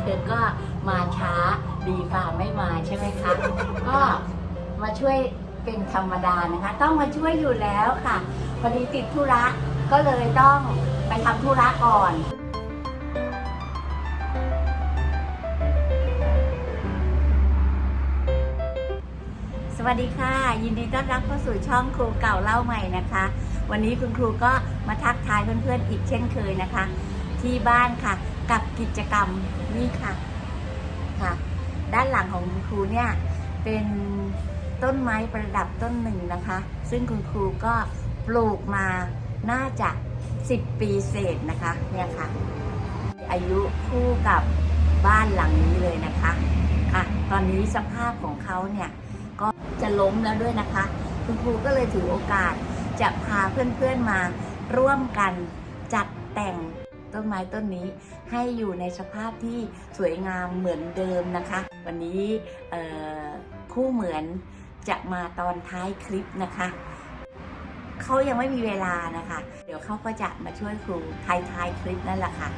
เธอก็มาช้าดีฝ่าไม่มาใช่ไหมคะ ก็มาช่วยเป็นธรรมดานะคะ ต้องมาช่วยอยู่แล้วค่ะพอดีติดธุระก็เลยต้องไปทำธุระก่อนสวัสดีค่ะ ยินดีต้อนรับเข้าสู่ช่องครูเก่าเล่าใหม่นะคะ วันนี้คุณครูก็มาทักทายเพื่อนๆอีกเช่นเคยนะคะ ที่บ้านค่ะ กับกิจกรรมนี่ค่ะค่ะ ด้านหลังของคุณครูเนี่ยเป็นต้นไม้ประดับต้นหนึ่งนะคะ ซึ่งคุณครูก็ปลูกมาน่าจะ10 ปีเศษนะคะเนี่ยค่ะ อายุคู่กับบ้านหลังนี้เลยนะคะค่ะตอนนี้สภาพของเขาเนี่ยก็จะล้มแล้วด้วยนะคะ คุณครูก็เลยถือโอกาสจะพาเพื่อนๆมาร่วมกันจัดแต่ง ต้นไม้ต้นนี้ให้อยู่ในสภาพที่สวยงามเหมือนเดิมนะคะ วันนี้คู่เหมือนจะมาตอนท้ายคลิปนะคะเขายังไม่มีเวลานะคะ เดี๋ยวเขาก็จะมาช่วยครูท้ายท้ายคลิปนั่นแหละค่ะ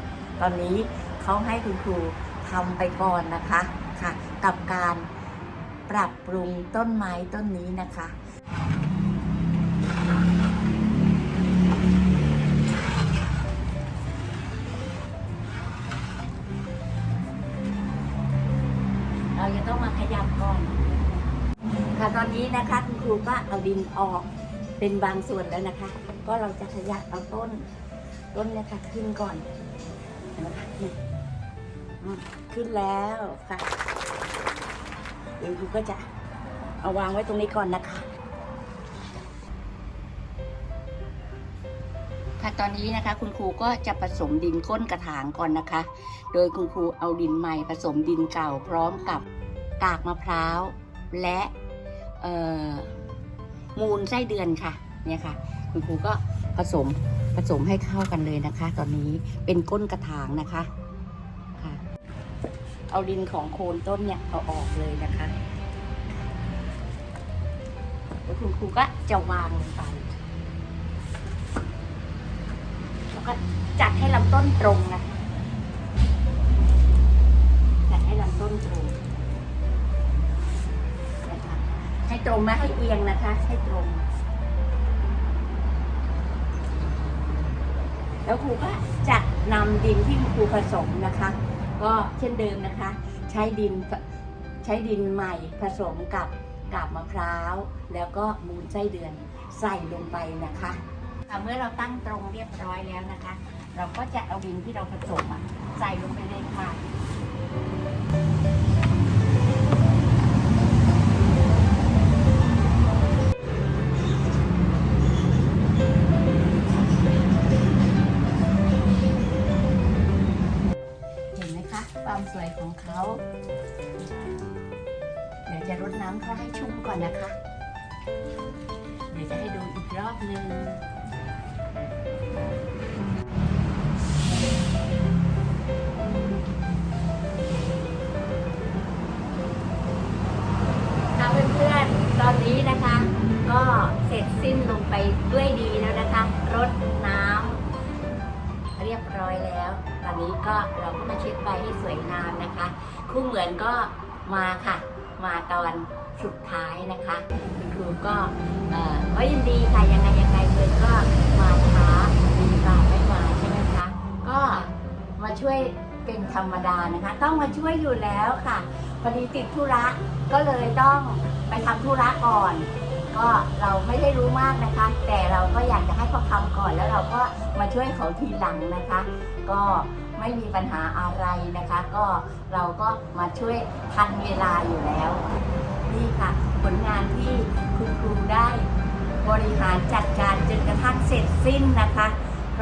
ตอนนี้เขาให้คุณครูทำไปก่อนนะคะค่ะ กับการปรับปรุงต้นไม้ต้นนี้นะคะ เราจะต้องมาขยับก่อน ค่ะตอนนี้นะคะคุณครูก็เอาดินออกเป็นบางส่วนแล้วนะคะ ก็เราจะขยับเอาต้น ต้นเนะคะขึ้นก่อนนะคะขึ้นแล้วค่ะเดี๋ยวครูก็จะเอาวางไว้ตรงนี้ก่อนนะคะ ค่ะตอนนี้นะคะคุณครูก็จะผสมดินก้นกระถางก่อนนะคะ โดยคุณครูเอาดินใหม่ผสมดินเก่าพร้อมกับกากมะพร้าวและมูลไส้เดือนค่ะเนี่ยค่ะ คุณครูก็ผสมผสมให้เข้ากันเลยนะคะ ตอนนี้เป็นก้นกระถางนะคะค่ะ เอาดินของโคนต้นเนี่ยเอาออกเลยนะคะแล้วคุณครูก็จะวางลงไปแล้วก็ จัดให้ลำต้นตรงนะจัดให้ลำต้นตรงนะคะให้ตรงนะให้เอียงนะคะ ให้ตรง แล้วครูก็จะนำดินที่ครูผสมนะคะ ก็เช่นเดิมนะคะ ใช้ดินใช้ดินใหม่ผสมกับกาบมะพร้าว แล้วก็มูลไส้เดือนใส่ลงไปนะคะ ค่ะเมื่อเราตั้งตรงเรียบร้อยแล้วนะคะ เราก็จะเอาดินที่เราผสมอะใส่ลงไปเลยค่ะเห็นไหมคะความสวยของเขา เดี๋ยวจะรดน้ำเขาให้ชุ่มก่อนนะคะ เดี๋ยวจะให้ดูอีกรอบหนึ่ง สร็จสิ้นลงไปด้วยดีแล้วนะคะรดน้ำเรียบร้อยแล้ว ตอนนี้ก็เราก็มาเช็ดใบให้สวยงามนะคะ คู่เหมือนก็มาค่ะ มาตอนสุดท้ายนะคะ คุณครูก็เอ่อก็ยินดีค่ะยังไงยังไงเพื่อนก็มาช้าดีกว่าไม่มาใช่ไหมคะ ก็มา ช่วยเป็นธรรมดานะคะ ต้องมาช่วยอยู่แล้วค่ะพอดีติดธุระก็เลยต้องไปทำธุระก่อน ก็เราไม่ได้รู้มากนะคะ แต่เราก็อยากจะให้เขาทำก่อนแล้วเราก็มาช่วยเขาทีหลังนะคะ ก็ไม่มีปัญหาอะไรนะคะ ก็เราก็มาช่วยทันเวลาอยู่แล้วนี่ค่ะผลงานที่คุณครูได้บริหารจัดการจนกระทั่งเสร็จสิ้นนะคะ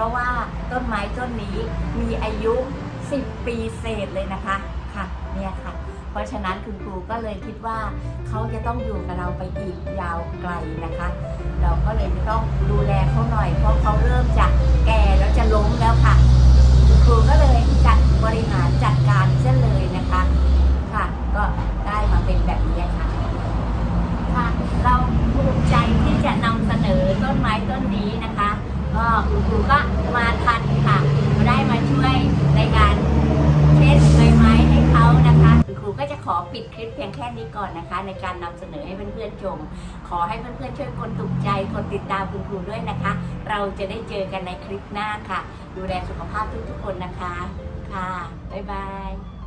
ราะว่าต้นไม้ต้นนี้มีอายุ 10 ปีเศษเลยนะคะค่ะเนี่ยค่ะ เพราะฉะนั้นคุณครูก็เลยคิดว่าเขาจะต้องอยู่กับเราไปอีกยาวไกลนะคะ เราก็เลยจะต้องดูแลเขาหน่อยเพราะเขาเริ่มจะแก่แล้วจะล้มแล้วค่ะ คุณครูก็เลยจัดบริหารจัดการเส้นเลยนะคะ ค่ะ ก็ได้มาเป็นแบบนี้ค่ะ ค่ะ เราภูมิใจที่จะนำเสนอต้นไม้ต้นนี้นะคะ ก็คุณครูก็มาทันค่ะได้มาช่วยในการเช็ดใบไม้ อ ปิดคลิปเพียงแค่นี้ก่อนนะคะ ในการนำเสนอให้เพื่อนๆชม ขอให้เพื่อนๆช่วยกดถูกใจกดติดตามคุณครูด้วยนะคะ เราจะได้เจอกันในคลิปหน้าค่ะ ดูแลสุขภาพทุกๆคนนะคะ ค่ะบ๊ายบาย